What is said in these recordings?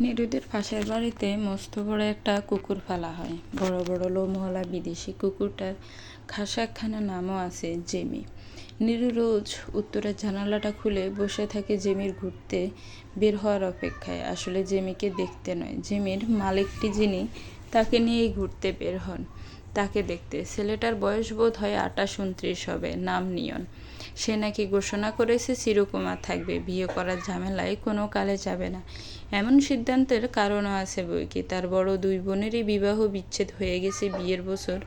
নিরুদের পাশের বাড়িতে মস্ত বড় একটা কুকুর ফেলা হয়। বড় বড় লোমহলা বিদেশি কুকুরটার খাসা একখানা নামও আছে জেমি। নিরু রোজ উত্তরের জানালাটা খুলে বসে থাকে জেমির ঘুরতে বের হওয়ার অপেক্ষায়। আসলে জেমিকে দেখতে নয়। জেমির মালিকটি যিনি, তাকে নিয়েই ঘুরতে বের হন। তাকে দেখতে ছেলেটার বয়স বোধ হয় আটাশ উনত্রিশ হবে, নাম নিয়ন। সে নাকি ঘোষণা করেছে চিরকুমার থাকবে, বিয়ে করার ঝামেলায় কোনো কালে যাবে না। এমন সিদ্ধান্তের কারণও আছে বই কি তার বড় দুই বোনেরই বিবাহ বিচ্ছেদ হয়ে গেছে বিয়ের বছর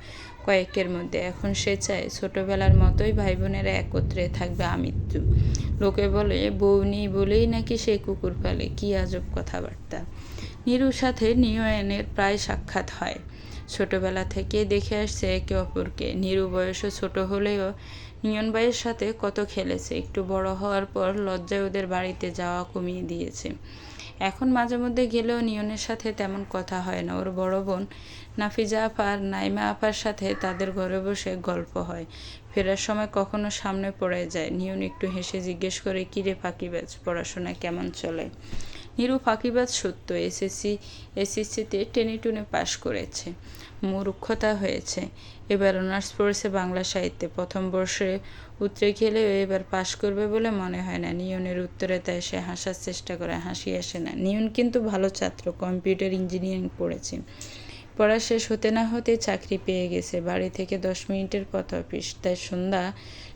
কয়েকের মধ্যে। এখন সে চায় ছোটবেলার মতোই ভাই বোনেরা একত্রে থাকবে আমৃত্যু। লোকে বলে, বউ নেই বলেই নাকি সে কুকুর ফেলে কি আজব কথাবার্তা। নিরুর সাথে নিয়নের প্রায় সাক্ষাৎ হয়। ছোটবেলা থেকে দেখে আসছে একে অপরকে। নিরু বয়সও ছোট হলেও নিয়ন ভাইয়ের সাথে কত খেলেছে? একটু বড় হওয়ার পর লজ্জায় ওদের বাড়িতে যাওয়া কমিয়ে দিয়েছে। এখন মাঝে মধ্যে গেলেও নিয়নের সাথে তেমন কথা হয় না। ওর বড় বোন নাফিজা আপা আর নাইমা আপার সাথে তাদের ঘরে বসে গল্প হয়। ফেরার সময় কখনো সামনে পড়ে যায়। নিয়ন একটু হেসে জিজ্ঞেস করে কিরে ফাঁকিবাজ? পড়াশোনা কেমন চলে? নিরু, ফাঁকিবাজ সত্য। এসএসসি, এসএসসিতে টেনে টুনে পাশ করেছে। মূর্খতা হয়েছে। এবার অনার্স পড়েছে বাংলা সাহিত্যে। প্রথম বর্ষে উত্তরে গেলেও এবার পাশ করবে বলে মনে হয় না। নিয়নের উত্তরে তাই সে হাসার চেষ্টা করে, হাসি আসে না। নিয়ন কিন্তু ভালো ছাত্র, কম্পিউটার ইঞ্জিনিয়ারিং পড়েছে পড়া শেষ হতে না হতে চাকরি পেয়ে গেছে। বাড়ি থেকে দশ মিনিটের পথ অফিস। তাই সন্ধ্যা,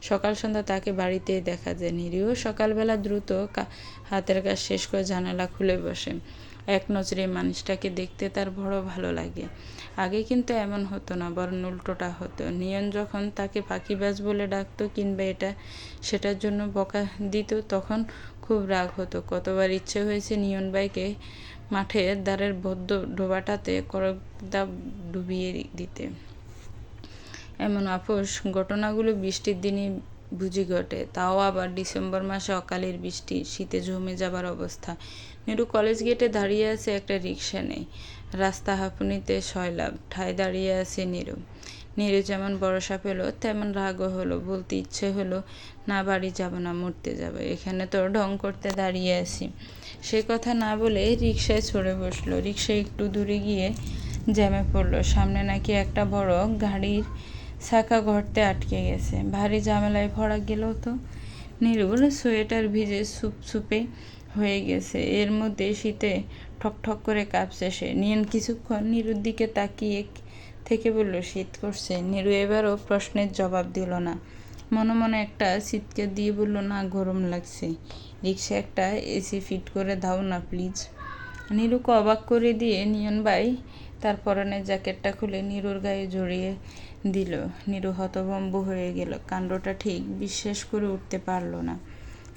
সকাল সন্ধ্যা তাকে বাড়িতেই দেখা যায়। নিরীহ সকালবেলা দ্রুত হাতের কাজ শেষ করে জানালা খুলে বসে এক নজরে মানুষটাকে দেখতে তার বড় ভালো লাগে। আগে কিন্তু এমন হতো না, বরং উল্টোটা হতো। নিয়ন যখন তাকে পাখিবাজ বলে ডাকতো কিংবা এটা সেটার জন্য বকা দিত, তখন খুব রাগ হতো। কতবার ইচ্ছে হয়েছে নিয়ন বাইকে মাঠের দ্বারের বদ্ধ ডোবাটাতে করকদা ডুবিয়ে দিতে। এমন আপোষ ঘটনাগুলো বৃষ্টির দিনে বুঝি ঘটে। তাও আবার ডিসেম্বর মাসে অকালের বৃষ্টি, শীতে জমে যাবার অবস্থা। নেরু কলেজ গেটে দাঁড়িয়ে আছে একটা রিক্সা নেই। রাস্তা হাঁপুনিতে সয়লাভ ঠায় দাঁড়িয়ে আছে নিরু। নিরু যেমন ভরসা পেল তেমন রাগও হলো। বলতে ইচ্ছে হলো, না, বাড়ি যাব না, মরতে যাব। এখানে তো ঢং করতে দাঁড়িয়ে আছি। সে কথা না বলে রিক্সায় চড়ে বসল। রিক্সায় একটু দূরে গিয়ে জ্যামে পড়ল। সামনে নাকি একটা বড় গাড়ির ছাকা ঘরতে আটকে গেছে। ভারী ঝামেলায় ভরা গেল তো নিরুর সোয়েটার ভিজে সুপ সুপে হয়ে গেছে। এর মধ্যে শীতে ঠক ঠক করে কাঁপছে সে। নিয়ন কিছুক্ষণ নিরুর দিকে তাকিয়ে থেকে বলল, শীত করছে। নিরু এবারও প্রশ্নের জবাব দিল না। মনে মনে একটা শীতকে দিয়ে বলল, না, গরম লাগছে। রিক্সা একটা এসি ফিট করে দাও না, প্লিজ। নিরুকে অবাক করে দিয়ে, নিয়ন ভাই তার পরনের জ্যাকেটটা খুলে নিরুর গায়ে জড়িয়ে দিল। নিরু হতভম্ব হয়ে গেল। কাণ্ডটা ঠিক বিশ্বাস করে উঠতে পারল না।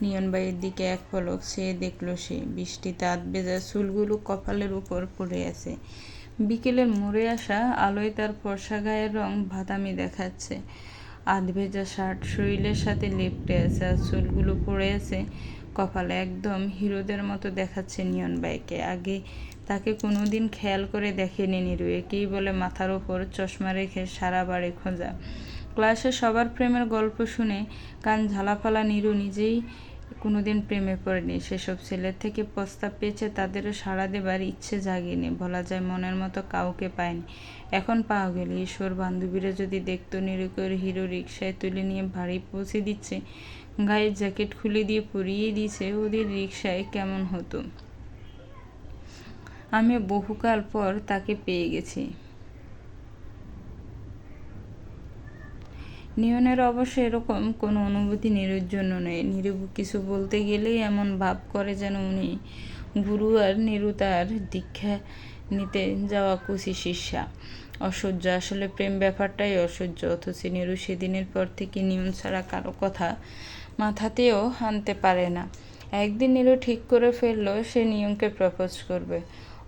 নিয়নবাইয়ের দিকে এক পলক সে দেখল সে। বৃষ্টিতে আত ভেজা চুলগুলো কপালের উপর পড়ে আছে। বিকেলের মরে আসা আলোয় তার ফর্সা গায়ের রং বাদামি দেখাচ্ছে। আধ ভেজা শার্ট, শরীরের সাথে লেপটে আছে আর চুলগুলো পড়ে আছে কপালে একদম হিরোদের মতো দেখাচ্ছে নিয়ন বাইকে আগে তাকে কোনোদিন খেয়াল করে দেখেনি নিরু, একেই বলে মাথার ওপর চশমা রেখে সারা বাড়ি খোঁজা। ক্লাসে সবার প্রেমের গল্প শুনে কান ঝালাফালা নিরু নিজেই কোনোদিন প্রেমে পড়েনি। সেসব ছেলের থেকে প্রস্তাব পেয়েছে তাদেরও সাড়া দেবার ইচ্ছে জাগেনি, বলা যায় মনের মতো কাউকে পায়নি। এখন পাওয়া গেল, ঈশ্বর বান্ধবীরা যদি দেখতো নিরুকের হিরো রিক্সায় তুলে নিয়ে বাড়ি পৌঁছে দিচ্ছে গায়ের জ্যাকেট খুলে দিয়ে পরিয়ে দিয়েছে ওদের রিক্সায় কেমন হতো। আমি বহুকাল পর তাকে পেয়ে গেছি। নিয়নের অবশ্য এরকম কোনো অনুভূতি নিরুর জন্য নেই নিরু কিছু বলতে গেলেই এমন ভাব করে যেন উনি গুরু আর নিরু তার দীক্ষা নিতে যাওয়া কুশি শিষ্যা। অসহ্য আসলে প্রেম ব্যাপারটাই অসহ্য, অথচ নিরু সেদিনের পর থেকে নিয়ন ছাড়া কারও কথা মাথাতেও আনতে পারে না। একদিন নিরু ঠিক করে ফেলল, সে নিয়মকে প্রপোজ করবে।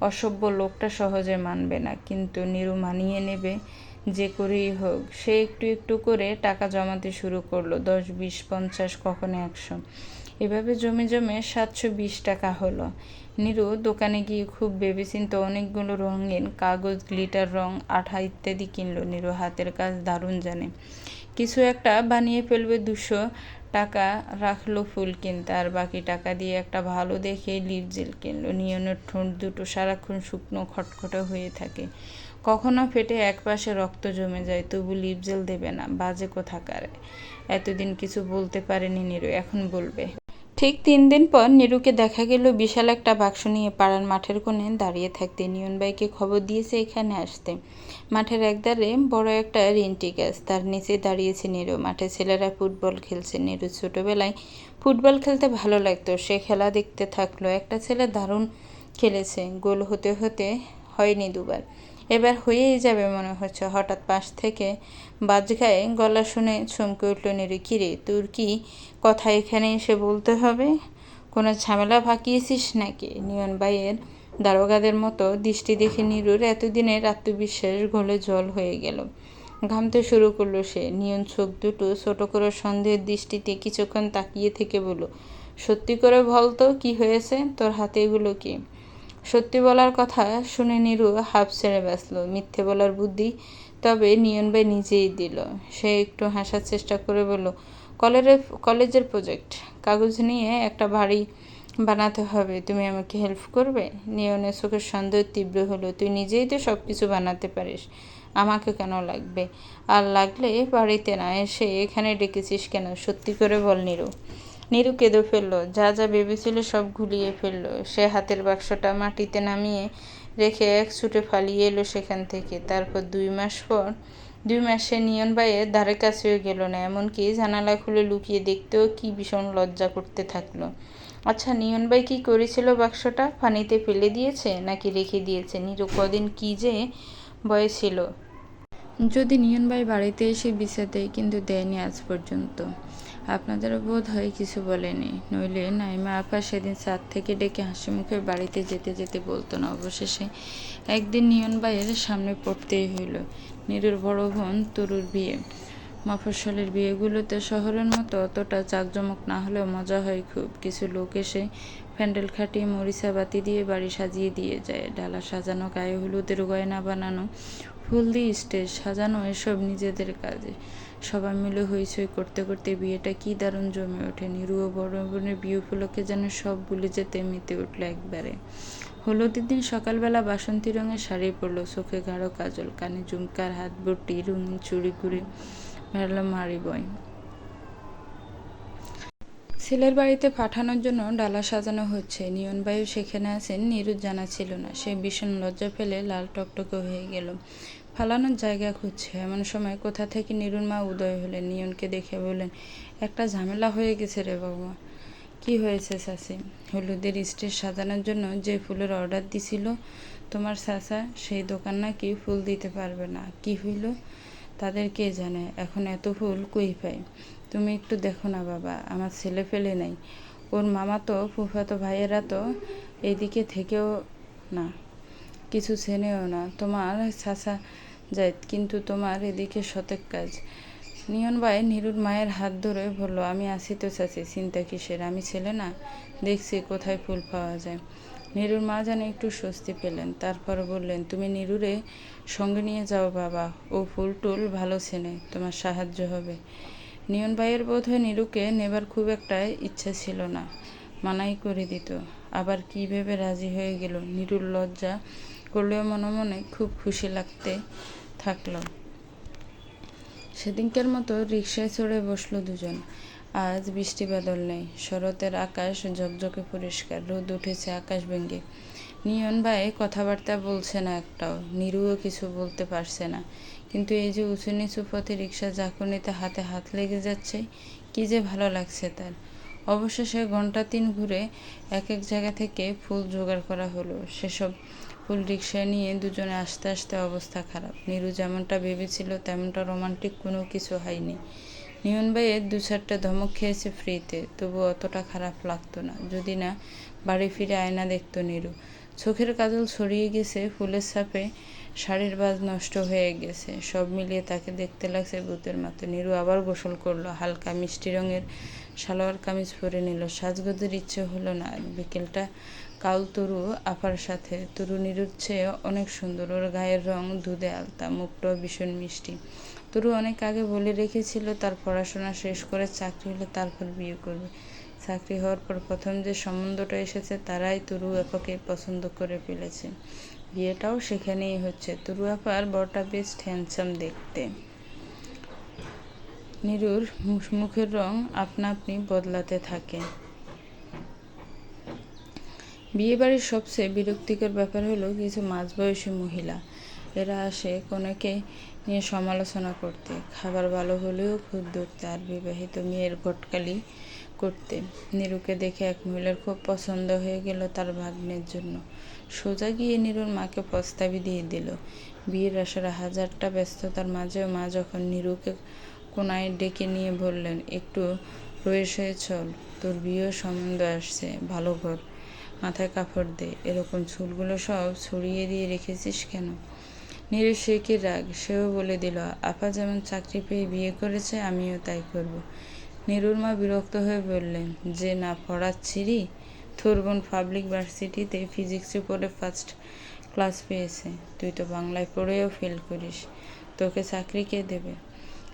অসভ্য লোকটা সহজে মানবে না, কিন্তু নিরু মানিয়ে নেবে যে করেই হোক। সে একটু একটু করে টাকা জমাতে শুরু করল, দশ, বিশ, পঞ্চাশ, কখনো একশো। এভাবে জমে জমে সাতশো বিশ টাকা হলো। নিরু দোকানে গিয়ে খুব ভেবেচিন্তে অনেকগুলো রঙিন কাগজ, গ্লিটার রং, আঠা ইত্যাদি কিনলো। নিরু হাতের কাজ দারুণ জানে। কিছু একটা বানিয়ে ফেলবে দুশো টাকা রাখল ফুল কিনতে, আর বাকি টাকা দিয়ে একটা ভালো দেখে লিপ জেল কিনলো। নিয়নের ঠোঁট দুটো সারাক্ষণ শুকনো খটখটা হয়ে থাকে। কখনো ফেটে একপাশে রক্ত জমে যায়, তবু লিপ জেল দেবে না, বাজে কোথাকার। এতদিন কিছু বলতে পারেনি নিরু, এখন বলবে। ঠিক তিন দিন পর নিরুকে দেখা গেল বিশাল একটা বাক্স নিয়ে পাড়ার মাঠের কোণে দাঁড়িয়ে থাকতে। নিয়ন ভাইকে খবর দিয়েছে এখানে আসতে। মাঠের একদারে বড় একটা রিন্টি গাছ। তার নিচে দাঁড়িয়েছে নিরু। মাঠে ছেলেরা ফুটবল খেলছে। নিরু ছোটবেলায় ফুটবল খেলতে ভালো লাগতো। সে খেলা দেখতে থাকল। একটা ছেলে দারুণ খেলেছে। গোল হতে হতে হয়নি দুবার। এবার হয়েই যাবে মনে হচ্ছে। হঠাৎ পাশ থেকে বাজ বাজগায়ে গলা শুনে চমকে উঠল নিরু। কিরে, তোর কি কথা এখানে এসে বলতে হবে? কোনো ঝামেলা ফাঁকিয়েছিস নাকি? নিয়ন বাইয়ের দারোগাদের মতো দৃষ্টি দেখে নিরুর এতদিনের আত্মবিশ্বাস ঘোলে জল হয়ে গেল। ঘামতে শুরু করল সে। নিয়ন চোখ দুটো ছোট করে সন্দেহের দৃষ্টিতে কিছুক্ষণ তাকিয়ে থেকে বলল, সত্যি করে বল তো, কী হয়েছে? তোর হাতে এগুলো কি? সত্যি বলার কথা শুনে নিরু হাফ ছেড়ে বাঁচল। মিথ্যে বলার বুদ্ধি তবে নিয়ন ভাই নিজেই দিল। সে একটু হাসার চেষ্টা করে বলল কলেজের কলেজের প্রজেক্ট। কাগজ নিয়ে একটা বাড়ি বানাতে হবে, তুমি আমাকে হেল্প করবে? নিয়নের চোখের সন্দেহ তীব্র হলো, তুই নিজেই তো সব কিছু বানাতে পারিস, আমাকে কেন লাগবে? আর লাগলে বাড়িতে না এসে এখানে ডেকেছিস কেন? সত্যি করে বল নিরু। নিরু কেঁদে ফেলল, যা যা ভেবেছিল সব ঘুলিয়ে ফেলল। সে হাতের বাক্সটা মাটিতে নামিয়ে রেখে এক ছুটে ফালিয়ে এলো সেখান থেকে। তারপর দুই মাস পর, দুই মাসে নিয়ন বাইয়ের ধারে কাছেও গেল না, এমনকি জানালা খুলে লুকিয়ে দেখতেও কি ভীষণ লজ্জা করতে থাকল। আচ্ছা নিয়ন ভাই কী করেছিল বাক্সটা? পানিতে ফেলে দিয়েছে নাকি রেখে দিয়েছে? নিরু কদিন কী যে বয়ে ছিল। যদি নিয়ন ভাই বাড়িতে এসে বিষা দেয়, কিন্তু দেয়নি আজ পর্যন্ত। আপনাদেরও বোধ হয় কিছু বলেনি। নইলে নাইমা আপা সেদিন ছাদ থেকে ডেকে হাসি মুখে বাড়িতে যেতে যেতে বলতো না, অবশেষে একদিন নিয়ন ভাইয়ের সামনে পড়তেই হইল। নিরুর বড় বোন তরুর বিয়ে। মফস্বলের বিয়েগুলোতে শহরের মতো অতটা জাঁকজমক না হলেও মজা হয় খুব। কিছু লোক এসে প্যান্ডেল খাটিয়ে মরিচা বাতি দিয়ে বাড়ি সাজিয়ে দিয়ে যায়। ডালা সাজানো, গায়ে হলুদের গয়না বানানো, ফুল দিয়ে স্টেজ সাজানো, এসব নিজেদের কাজে। সবাই মিলে হইচই করতে করতে বিয়েটা কি দারুণ জমে ওঠে। নিরু ও বড় বোনের বিয়ে উপলক্ষে যেন সব ভুলে যেতে মেতে উঠল একবারে। হলুদের দিন সকালবেলা বাসন্তী রঙের শাড়ি পরলো, চোখে গাঢ় কাজল, কানে ঝুমকার হাত, বটি, রঙিন চুড়ি ঘুরে বেড়ালো মারি বয় ছেলের বাড়িতে পাঠানোর জন্য ডালা সাজানো হচ্ছে। নিয়ন বায়ু সেখানে আছেন নিরুদ জানা ছিল না। সে ভীষণ লজ্জা ফেলে লাল টকটকে হয়ে গেল। ফালানোর জায়গা খুঁজছে। এমন সময় কোথা থেকে নিরুর মা উদয় হলেন। নিয়নকে দেখে বললেন, একটা ঝামেলা হয়ে গেছে রে বাবা। কি হয়েছে শাসি হলুদের স্টেজ সাজানোর জন্য যে ফুলের অর্ডার দিছিল তোমার শাসা সেই দোকান নাকি ফুল দিতে পারবে না। কি হইল? তাদের কে জানে? এখন এত ফুল কই পায় তুমি একটু দেখো না বাবা, আমার ছেলে ফেলে নাই। ওর মামা তো ফুফাতো ভাইয়েরা তো এদিকে থেকেও না, কিছু চেনেও না। তোমার চাচা যায় কিন্তু তোমার এদিকে শতেক কাজ। নিয়ন ভাই নীরুর মায়ের হাত ধরে বলল, আমি আসি তো চাচি, চিন্তা কিসের? আমি ছেলে না? দেখছি কোথায় ফুল পাওয়া যায়। নিরুর মা যেন একটু স্বস্তি পেলেন। তারপর বললেন, তুমি নিরুরে সঙ্গে নিয়ে যাও বাবা। ও ফুল টুল ভালো চেনে, তোমার সাহায্য হবে। নিয়ন ভাইয়ের বোধ হয় নিরুকে নেবার খুব একটা ইচ্ছা ছিল না, মানাই করে দিত। আবার কী ভেবে রাজি হয়ে গেল? নিরুর লজ্জা করলেও মনে মনে খুব খুশি লাগতে থাকল। সেদিনকার মতো রিক্সায় চড়ে বসল দুজন। আজ বৃষ্টি বাদল নেই। শরতের আকাশ ঝকঝকে পরিষ্কার। রোদ উঠেছে আকাশ ভেঙে নিয়ন ভাই কথাবার্তা বলছে না একটাও। নিরুও কিছু বলতে পারছে না। কিন্তু এই যে উঁচু নিচু পথে রিক্সা ঝাঁকুনিতে হাতে হাত লেগে যাচ্ছে, কি যে ভালো লাগছে তার। অবশেষে ঘণ্টা তিন ঘুরে এক এক জায়গা থেকে ফুল জোগাড় করা হলো। সেসব ফুল রিক্সায় নিয়ে দুজনে আস্তে আস্তে অবস্থা খারাপ। নিরু যেমনটা ভেবেছিল, তেমনটা রোমান্টিক কোনো কিছু হয়নি। নিয়ন ভাইয়ের দু চারটা ধমক খেয়েছে ফ্রিতে, তবু অতটা খারাপ লাগতো না। যদি না, বাড়ি ফিরে আয়না দেখতো নিরু। চোখের কাজল ছড়িয়ে গেছে, ফুলের ছাপে শাড়ির বাজ নষ্ট হয়ে গেছে। সব মিলিয়ে তাকে দেখতে লাগছে ভূতের মতো। নিরু আবার গোসল করল, হালকা মিষ্টি রঙের সালোয়ার কামিজ পরে নিল। সাজগোজের ইচ্ছে হলো না। বিকেলটা কাল তরু আপার সাথে। তরু নিরুর চেয়ে অনেক সুন্দর। ওর গায়ের রং দুধে আলতা, মুখটাও ভীষণ মিষ্টি। তরু অনেক আগে বলে রেখেছিল, তার পড়াশোনা শেষ করে চাকরি হলে তারপর বিয়ে করবে। চাকরি হওয়ার পর প্রথম যে সম্বন্ধটা এসেছে, তারাই তরু আপাকে পছন্দ করে ফেলেছে। বিয়েটাও সেখানেই হচ্ছে। তরু আপার বরটা বেশ হ্যান্ডসাম দেখতে। নিরুর মুখ- মুখের রং আপনা আপনি বদলাতে থাকে। বিয়েবাড়ির সবচেয়ে বিরক্তিকর ব্যাপার হলো কিছু মাঝবয়সী মহিলা। এরা আসে কনেকে নিয়ে সমালোচনা করতে। খাবার ভালো হলেও খুব ধরতে আর বিবাহিত মেয়ের ঘটকালি করতে। নিরুকে দেখে এক মহিলার খুব পছন্দ হয়ে গেল তার ভাগ্নের জন্য। সোজা গিয়ে নিরুর মাকে প্রস্তাবই দিয়ে দিল। বিয়ের আসার হাজারটা ব্যস্ততার মাঝেও মা যখন নিরুকে কোনায় ডেকে নিয়ে বললেন, একটু রয়েস হয়ে চল, তোর বিয়েও সম্বন্ধ আসছে, ভালো ঘর, মাথায় কাপড় দে, এরকম চুলগুলো সব ছড়িয়ে দিয়ে রেখেছিস কেন? নীরু সে কি রাগ, সেও বলে দিল, আপা যেমন চাকরি পেয়ে বিয়ে করেছে, আমিও তাই করব। নীরুর মা বিরক্ত হয়ে বললেন, যে না পড়াচ্ছিরি তোর বোন পাবলিক ভার্সিটিতে ফিজিক্সে পড়ে ফার্স্ট ক্লাস পেয়েছে। তুই তো বাংলায় পড়েও ফেল করিস। তোকে চাকরি কে দেবে?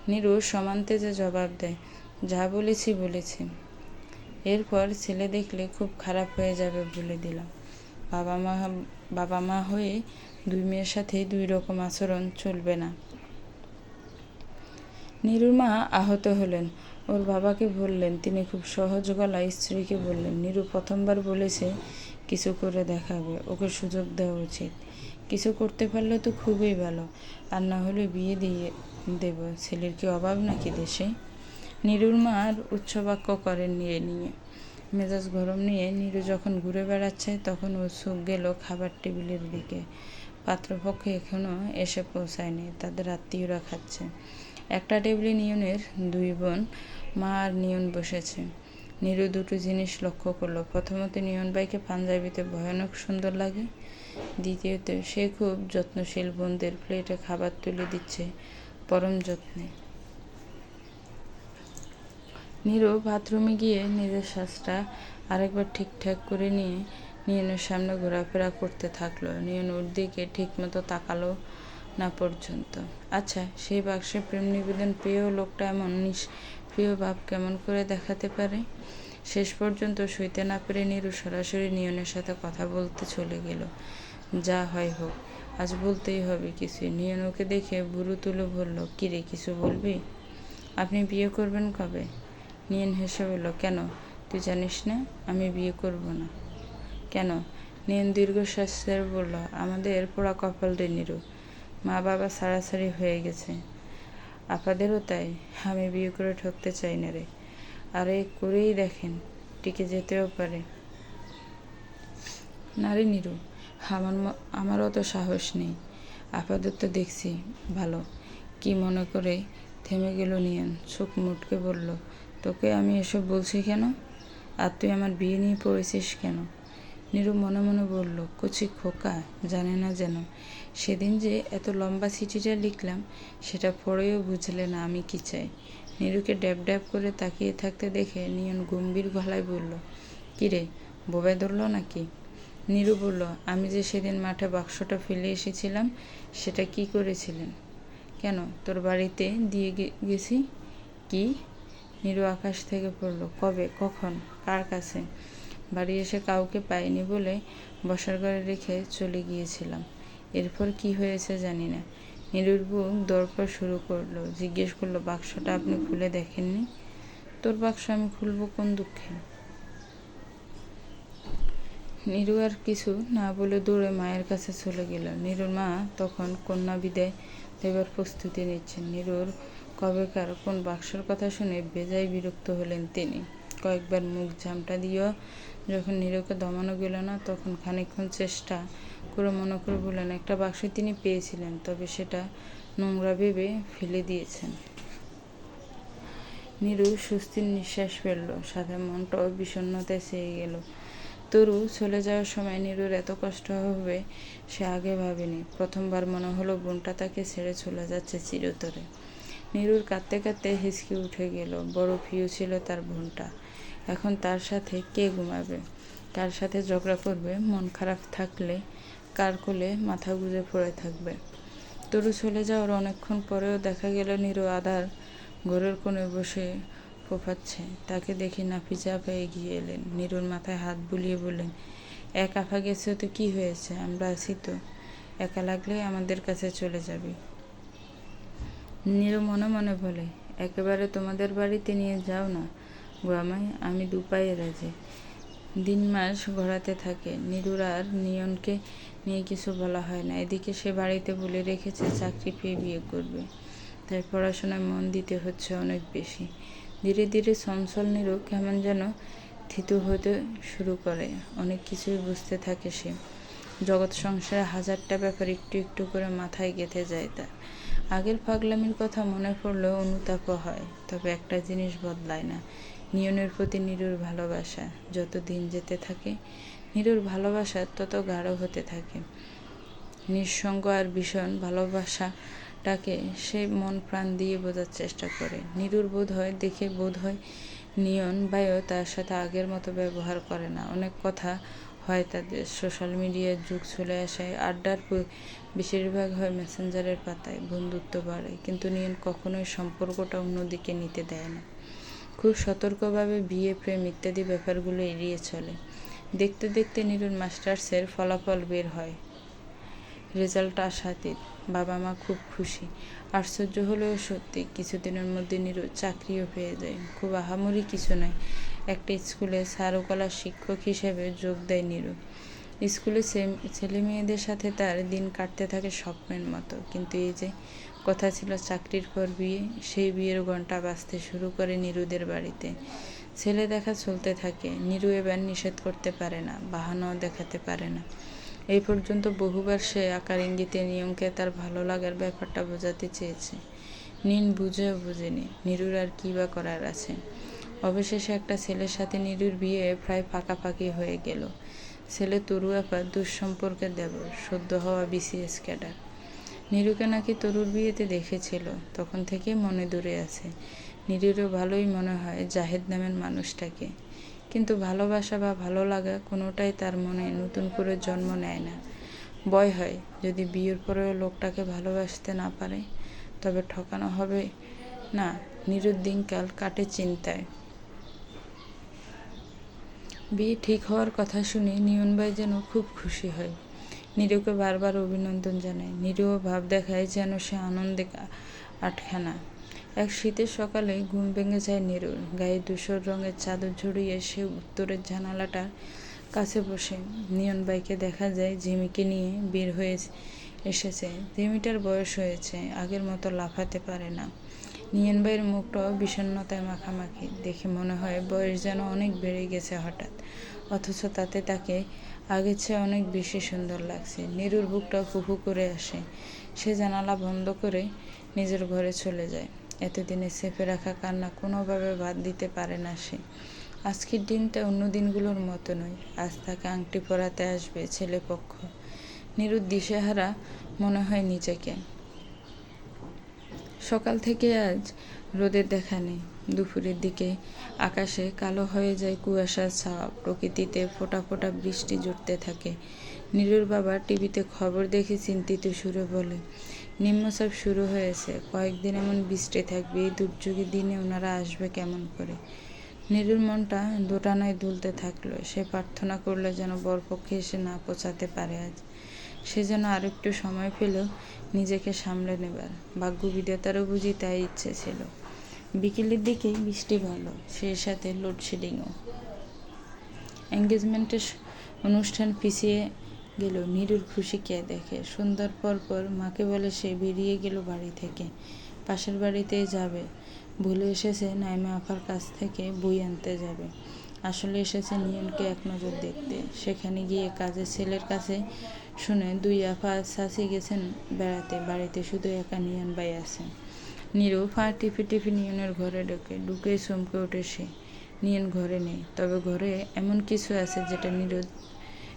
নীরু সমান্তে যে জবাব দেয়, যা বলেছি বলেছি। এরপর ছেলে দেখলে খুব খারাপ হয়ে যাবে বলে দিলাম। বাবা মা বাবা মা হয়ে দুই মেয়ের সাথে দুই রকম আচরণ চলবে না। নীরুর মা আহত হলেন। ওর বাবাকে বললেন, তিনি খুব সহজ গলায় স্ত্রীকে বললেন নীরু প্রথমবার বলেছে কিছু করে দেখাবে, ওকে সুযোগ দেওয়া উচিত। কিছু করতে পারলে তো খুবই ভালো, আর না হলে বিয়ে দিয়ে দেব। ছেলের কি অভাব নাকি দেশে? নীরুর মার উচ্চবাক্য করেন নিয়ে নিয়ে। মেজাজ গরম নিয়ে নীরু যখন ঘুরে বেড়াচ্ছে, তখন ও চোখ গেল খাবার টেবিলের দিকে। পাত্রপক্ষ এখনও এসে পৌঁছায়নি, তাদের আত্মীয়রা খাচ্ছে। একটা টেবিলে নিয়নের দুই বোন, মা আর নিয়ন বসেছে। নীরু দুটো জিনিস লক্ষ্য করল। প্রথমত নিয়ন বাইকে পাঞ্জাবিতে ভয়ানক সুন্দর লাগে। দ্বিতীয়ত, সে খুব যত্নশীল বোনদের প্লেটে খাবার তুলে দিচ্ছে, পরম যত্নে। নীরু বাথরুমে গিয়ে নিজের শ্বাসটা আরেকবার ঠিকঠাক করে নিয়ে নিয়নের সামনে ঘোরাফেরা করতে থাকল। নিয়ন ওর দিকে ঠিকমতো তাকালো না পর্যন্ত। আচ্ছা সেই বাক্সে প্রেম নিবেদন পেয়েও লোকটা এমন নিষ্প্রিয় ভাব কেমন করে দেখাতে পারে? শেষ পর্যন্ত সইতে না পেরে নীরু সরাসরি নিয়নের সাথে কথা বলতে চলে গেল। যা হয় হোক, আজ বলতেই হবে কিছু। নিয়ন ওকে দেখে বুড়ো তুলে বলল কিরে কিছু বলবি? আপনি বিয়ে করবেন কবে? নিয়ন হেসে বলল, কেন? তুই জানিস না, আমি বিয়ে করব না। কেন? নিয়ন দীর্ঘশ্বাস ছেড়ে বলল, আমাদের পোড়া কপাল রে নিরু মা বাবা সারাসারি হয়ে গেছে। আপাদেরও তাই। আমি বিয়ে করে ঠকতে চাই না রে। আরে করেই দেখেন, টিকে যেতেও পারে। নারী নিরু, আমার আমার অত সাহস নেই। আপাতত দেখছি, ভালো। কি মনে করে থেমে গেল নিয়ন। চোখ মুটকে বলল, তোকে আমি এসব বলছি কেন? আর তুই আমার বিয়ে নিয়ে পড়েছিস কেন? নীরু মনে মনে বলল, কচি খোকা, জানে না যেন। সেদিন যে এত লম্বা চিঠিটা লিখলাম, সেটা পড়েও বুঝলে না আমি কি চাই? নীরুকে ড্যাব ড্যাব করে তাকিয়ে থাকতে দেখে নিয়ন গম্ভীর গলায় বলল কিরে বোবায় ধরল নাকি? নীরু বলল, আমি যে সেদিন মাঠে বাক্সটা ফেলে এসেছিলাম, সেটা কি করেছিলেন? কেন, তোর বাড়িতে দিয়ে গেছি? কি? নীরু আকাশ থেকে পড়ল, কবে, কখন, কার কাছে? বাড়ি এসে কাউকে পাইনি বলে বসার ঘরে রেখে চলে গিয়েছিলাম। এরপর কি হয়েছে জানি না। নীরুর বুক দরপর শুরু করল। জিজ্ঞেস করল, বাক্সটা আপনি খুলে দেখেননি? তোর বাক্স আমি খুলবো কোন দুঃখে? নীরু আর কিছু না বলে দৌড়ে মায়ের কাছে চলে গেল। নীরুর মা তখন কন্যা বিদায় দেবার প্রস্তুতি নিচ্ছেন। নীরুর কবেকার কোন বাক্সর কথা শুনে বেজায় বিরক্ত হলেন তিনি। কয়েকবার মুখ ঝামটা দিয়েও যখন নীরুকে দমানো গেল না, তখন খানিকক্ষণ চেষ্টা করে মনে করে বললেন, একটা বাক্স তিনি পেয়েছিলেন, তবে সেটা নোংরা ভেবে ফেলে দিয়েছেন। নীরু স্বস্তির নিঃশ্বাস ফেলল, সাথে মনটাও বিষণ্ণতায় চেয়ে গেল। তরু চলে যাওয়ার সময় নীরুর এত কষ্ট হবে সে আগে ভাবেনি। প্রথমবার মনে হলো বোনটা তাকে ছেড়ে চলে যাচ্ছে চিরতরে। নীরুর কাঁদতে কাঁদতে হিসকে উঠে গেল, বড় প্রিয় ছিল তার বোনটা। এখন তার সাথে কে ঘুমাবে? কার সাথে ঝগড়া করবে? মন খারাপ থাকলে কার কোলে মাথা গুঁজে পড়ে থাকবে? তরু চলে যাওয়ার অনেকক্ষণ পরেও দেখা গেল নিরু আধার ঘরের কোণে বসে ফোফাচ্ছে। তাকে দেখে নাফিজা আপা এগিয়ে এলেন। নিরুর মাথায় হাত বুলিয়ে বললেন, এক আফা গেছে, তো কি হয়েছে? আমরা আছি তো। একা লাগলে আমাদের কাছে চলে যাবি। নিরু মনে মনে বলে, একেবারে তোমাদের বাড়িতে নিয়ে যাও না। গোয়ামাই আমি দুপায়ে রাজি। দিন মাস গড়াতে থাকে। নিরুর আর নিয়নকে নিয়ে কিছু বলা হয় না। এদিকে সে বাড়িতে বলে রেখেছে চাকরি পেয়ে বিয়ে করবে। তাই পড়াশোনায় মন দিতে হচ্ছে অনেক বেশি। ধীরে ধীরে চঞ্চল নিরু কেমন যেন থিতু হতে শুরু করে। অনেক কিছুই বুঝতে থাকে সে। জগৎ সংসারে হাজারটা ব্যাপার একটু একটু করে মাথায় গেঁথে যায় তার। আগের পাগলামির কথা মনে পড়লেও অনুতাপও হয়, তবে একটা জিনিস বদলায় না। নিয়নের প্রতি নিরুর ভালোবাসা। যত দিন যেতে থাকে, নিরুর ভালোবাসা তত গাঢ় হতে থাকে। নিঃসঙ্গ আর ভীষণ ভালোবাসাটাকে সে মন প্রাণ দিয়ে বোঝার চেষ্টা করে। নিরুর বোধ হয়, দেখে বোধ হয়, নিয়ন বায়ু তার সাথে আগের মতো ব্যবহার করে না। অনেক কথা হয় তাদের। সোশ্যাল মিডিয়ার যুগ চলে আসায় আড্ডার বেশিরভাগ হয় মেসেঞ্জারের পাতায়, বন্ধুত্ব বাড়ে কিন্তু নিয়ন কখনোই সম্পর্কটা অন্যদিকে নিতে দেয় না। খুব সতর্কভাবে বিয়ে, প্রেম ইত্যাদি ব্যাপারগুলো এড়িয়ে চলে। দেখতে দেখতে নিরুর মাস্টার্সের ফলাফল বের হয়। রেজাল্ট আশাতীত বাবা মা খুব খুশি। আশ্চর্য হলেও সত্যি, কিছুদিনের মধ্যে নিরু চাকরিও পেয়ে যায়। খুব আহামরি কিছু নয়, একটা স্কুলে চারুকলার শিক্ষক হিসেবে যোগ দেয় নিরু স্কুলে ছেলে মেয়েদের সাথে তার দিন কাটতে থাকে স্বপ্নের মতো। কিন্তু এই যে কথা ছিল চাকরির পর বিয়ে, সেই বিয়ের ঘণ্টা বাজতে শুরু করে নিরুদের বাড়িতে। ছেলে দেখা চলতে থাকে, নিরু এবার নিষেধ করতে পারে না, বাহানাও দেখাতে পারে না। এই পর্যন্ত বহুবার সে আকার ইঙ্গিতে নিয়মকে তার ভালো লাগার ব্যাপারটা বোঝাতে চেয়েছে। নিন বুঝেও বুঝেনি, নিরুর আর কী বা করার আছে। অবশেষে একটা ছেলের সাথে নিরুর বিয়ে প্রায় পাকাপাকি হয়ে গেল। ছেলে তরু আপা দুঃসম্পর্কের দেবর, সদ্য হওয়া বিসিএস ক্যাডার। নিরুকে নাকি তরুর বিয়েতে দেখেছিল, তখন থেকে মনে দূরে আছে। নিরুরও ভালোই মনে হয় জাহেদ নামের মানুষটাকে। কিন্তু ভালোবাসা বা ভালো লাগা কোনোটাই তার মনে নতুন করে জন্ম নেয় না। ভয় হয় যদি বিয়ের পরেও লোকটাকে ভালোবাসতে না পারে, তবে ঠকানো হবে না নিরুর দিনকাল কাটে চিন্তায়। বিয়ে ঠিক হওয়ার কথা শুনে নিয়নবাই যেন খুব খুশি হয়। নিরুকে বারবার অভিনন্দন জানায়। নিরুও ভাব দেখায় যেন সে আনন্দে আটখানা। এক শীতের সকালে ঘুম ভেঙে যায় নিরুর। গায়ে ধূসর রঙের চাদর ঝরিয়ে সে উত্তরের জানালাটার কাছে বসে। নিয়নবাইকে দেখা যায় জিমিকে নিয়ে বের হয়ে এসেছে। জিমিটার বয়স হয়েছে, আগের মতো লাফাতে পারে না। নিয়নবাইয়ের মুখটাও বিষণ্ণতায় মাখামাখি। দেখে মনে হয় বয়স যেন অনেক বেড়ে গেছে হঠাৎ। অথচ তাতে তাকে আগের চেয়ে অনেক বেশি সুন্দর লাগছে। নিরুর বুকটা ফুফু করে আসে। সে জানালা বন্ধ করে নিজের ঘরে চলে যায়। এতদিনে সেফে রাখা কান্না কোনোভাবে বাদ দিতে পারে না সে। আজকের দিনটা অন্য দিনগুলোর মতো নয়। আজ তাকে আংটি পরাতে আসবে ছেলেপক্ষ নিরুর দিশেহারা মনে হয় নিজেকে। সকাল থেকে আজ রোদের দেখা নেই। দুপুরের দিকে আকাশে কালো হয়ে যায় কুয়াশার ছাপ। প্রকৃতিতে ফোঁটা ফোঁটা বৃষ্টি জুটতে থাকে। নীলুর বাবা টিভিতে খবর দেখে চিন্তিত সুরে বলে, নিম্নচাপ শুরু হয়েছে। কয়েকদিন এমন বৃষ্টি থাকবে, এই দুর্যোগের দিনে ওনারা আসবে কেমন করে? নীলুর মনটা দোটানায় দুলতে থাকল। সে প্রার্থনা করল যেন বরপক্ষে এসে না পৌঁছাতে পারে আজ। সে যেন আর একটু সময় পেল নিজেকে সামলে নেবার। ভাগ্য বিধাতারও বুঝি তাই ইচ্ছে ছিল। বিকেলের দিকে বৃষ্টি ভালো, সেই সাথে লোডশেডিংও এঙ্গেজমেন্টের অনুষ্ঠান পিছিয়ে গেল নিরুর খুশি কে দেখে? সুন্দর পর পর মাকে বলে সে বেরিয়ে গেল বাড়ি থেকে। পাশের বাড়িতেই যাবে ভুলে এসেছে নাইমা আপার কাছ থেকে বই আনতে যাবে। আসলে এসেছে নিয়নকে এক নজর দেখতে। সেখানে গিয়ে কাজের ছেলের কাছে শুনে দুই আফা সাসি গেছেন বেড়াতে। বাড়িতে শুধু একা নিয়ন বাই আছেন। নিরু ফা টিপি টিপি নিয়নের ঘরে ঢোকে ঢুকেই চমকে ওঠে সে। নিয়ন ঘরে নেই, তবে ঘরে এমন কিছু আছে যেটা নিরু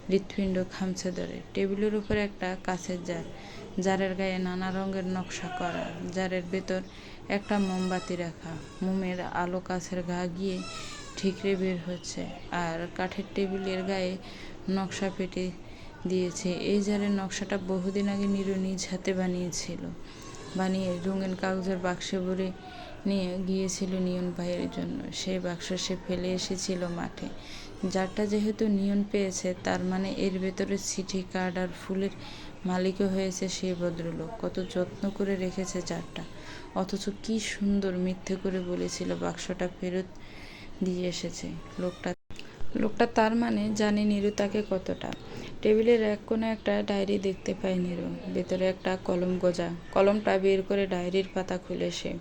হৃৎপিণ্ড খামছে ধরে। টেবিলের উপর একটা কাছের জার, জারের গায়ে নানা রঙের নকশা করা, জারের ভেতর একটা মোমবাতি রাখা, মোমের আলো কাছের গা গিয়ে ঠিকরে বের হচ্ছে, আর কাঠের টেবিলের গায়ে নকশা পেটে দিয়েছে। এই জারের নকশাটা বহুদিন আগে নিরু নিজ হাতে বানিয়েছিল। বানিয়ে রঙিন কাগজের বাক্সে ভরে নিয়ে গিয়েছিল নিয়ন ভাইয়ের জন্য। সেই বাক্স সে ফেলে এসেছিল মাঠে। জারটা যেহেতু নিয়ন পেয়েছে, তার মানে এর ভেতরে চিঠি, কার্ড আর ফুলের মালিকও হয়েছে সেই ভদ্রলোক। কত যত্ন করে রেখেছে চারটা। অথচ কি সুন্দর মিথ্যে করে বলেছিল, বাক্সটা ফেরত দিয়ে এসেছে। লোকটা লোকটা তার মানে জানে নিরু তাকে কতটা। টেবিলের এক কোণে একটা ডায়েরি দেখতে পায় নিরু। ভেতরে একটা কলম গোজা। কলমটা বের করে ডায়েরির পাতা খুলে সে।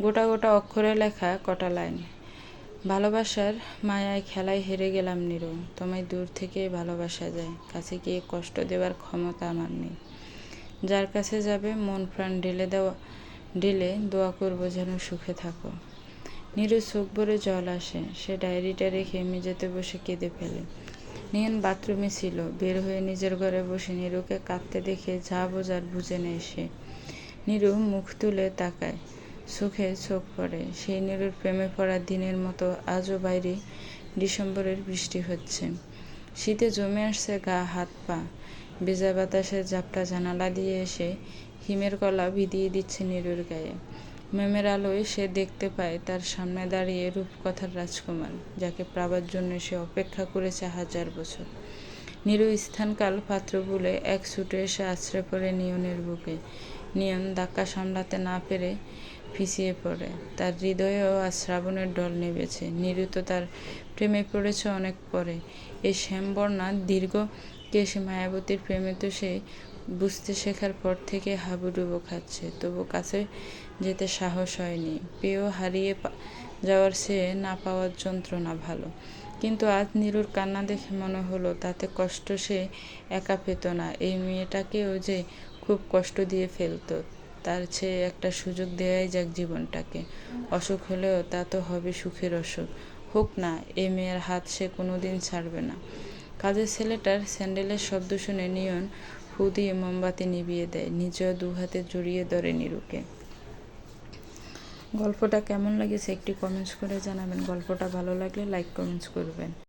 গোটা গোটা অক্ষরে লেখা কটা লাইন। ভালোবাসার মায়ায় খেলায় হেরে গেলাম নিরু। তোমায় দূর থেকে ভালোবাসা যায়। কাছে গিয়ে কষ্ট দেওয়ার ক্ষমতা আমার নেই। যার কাছে যাবে মন প্রাণ ঢেলে দেওয়া ঢেলে দোয়া করব যেন সুখে থাকো। নিরু চোখ ভরে জল আসে। সে ডায়েরিটা রেখে মেঝেতে বসে কেঁদে ফেলে। নিয়ন বাথরুমে ছিল। বের হয়ে নিজের ঘরে বসে নিরুকে কাঁদতে দেখে যা বোঝার বুঝে নেয় সে। নিরু মুখ তুলে তাকায়। চোখে চোখ পড়ে। সেই নিরুর প্রেমে পড়া দিনের মতো আজও বাইরে ডিসেম্বরের বৃষ্টি হচ্ছে। শীতে জমে আসছে গা, হাত, পা। ভেজা বাতাসে জাপটা জানালা দিয়ে এসে হিমের কলা ভিদিয়ে দিচ্ছে নিরুর গায়ে। মেমের আলোয় সে দেখতে পায় তার সামনে দাঁড়িয়ে রূপকথার রাজকুমার, যাকে পাবার জন্য সে অপেক্ষা করেছে হাজার বছর। নিরু স্থানকাল পাত্র বলে এক ছুটে এসে আছড়ে পড়ে নিয়নের বুকে। নিয়ন ধাক্কা সামলাতে না পেরে পিছিয়ে পড়ে। তার হৃদয়েও আজ শ্রাবণের ডল নেবেছে। নিরু তো তার প্রেমে পড়েছে অনেক পরে। এই শ্যামবর্ণা দীর্ঘ কেশে মায়াবতীর প্রেমে তো সে বুঝতে শেখার পর থেকে হাবুডুবু খাচ্ছে। তবু কাছে যেতে সাহস হয়নি। পেয়েও হারিয়ে যাওয়ার সে না পাওয়ার যন্ত্রণা ভালো। কিন্তু আজ নিরুর কান্না দেখে মনে হলো, তাতে কষ্ট সে একা পেত না। এই মেয়েটাকেও যে খুব কষ্ট দিয়ে ফেলতো, তার চেয়ে একটা সুযোগ দেওয়াই যাক জীবনটাকে। অসুখ হলেও তা তো হবে সুখের অসুখ। হোক না, এ মেয়ের হাত সে কোনো দিন ছাড়বে না। কাজের ছেলেটার স্যান্ডেলের শব্দ শুনে নিয়ন ফু দিয়ে মোমবাতি নিভিয়ে দেয় নিজেও দু হাতে জড়িয়ে ধরে নিরুকে। গল্পটা কেমন লাগে সে একটি কমেন্টস করে জানাবেন। গল্পটা ভালো লাগলে লাইক কমেন্টস করবেন।